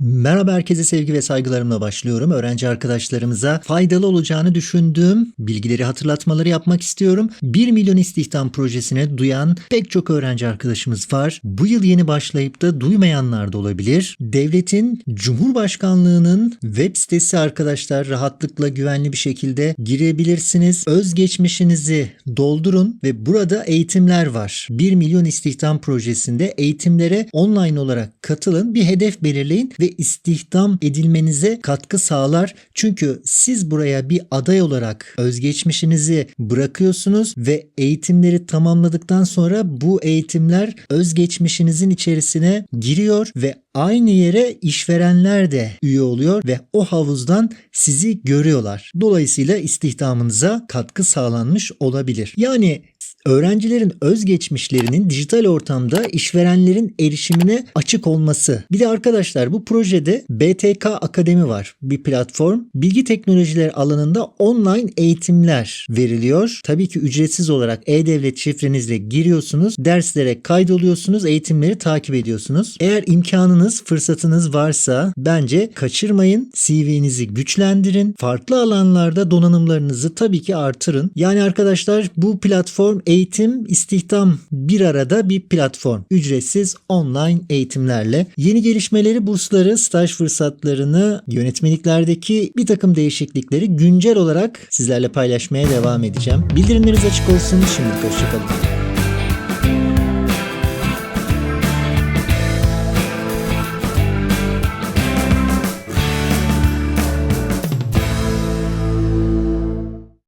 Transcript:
Merhaba herkese sevgi ve saygılarımla başlıyorum. Öğrenci arkadaşlarımıza faydalı olacağını düşündüğüm bilgileri hatırlatmaları yapmak istiyorum. 1 milyon istihdam projesine duyan pek çok öğrenci arkadaşımız var. Bu yıl yeni başlayıp da duymayanlar da olabilir. Devletin Cumhurbaşkanlığının web sitesi arkadaşlar rahatlıkla güvenli bir şekilde girebilirsiniz. Özgeçmişinizi doldurun ve burada eğitimler var. 1 milyon istihdam projesinde eğitimlere online olarak katılın. Bir hedef belirleyin ve istihdam edilmenize katkı sağlar. Çünkü siz buraya bir aday olarak özgeçmişinizi bırakıyorsunuz ve eğitimleri tamamladıktan sonra bu eğitimler özgeçmişinizin içerisine giriyor ve aynı yere işverenler de üye oluyor ve o havuzdan sizi görüyorlar. Dolayısıyla istihdamınıza katkı sağlanmış olabilir. Yani öğrencilerin özgeçmişlerinin dijital ortamda işverenlerin erişimine açık olması. Bir de arkadaşlar bu projede BTK Akademi var. Bir platform. Bilgi teknolojileri alanında online eğitimler veriliyor. Tabii ki ücretsiz olarak e-devlet şifrenizle giriyorsunuz. Derslere kaydoluyorsunuz. Eğitimleri takip ediyorsunuz. Eğer imkanınız, fırsatınız varsa bence kaçırmayın. CV'nizi güçlendirin. Farklı alanlarda donanımlarınızı tabii ki artırın. Yani arkadaşlar bu platform eğitim, istihdam bir arada bir platform. Ücretsiz online eğitimlerle. Yeni gelişmeleri, bursları, staj fırsatlarını, yönetmeliklerdeki bir takım değişiklikleri güncel olarak sizlerle paylaşmaya devam edeceğim. Bildirimleriniz açık olsun. Şimdilik hoşçakalın.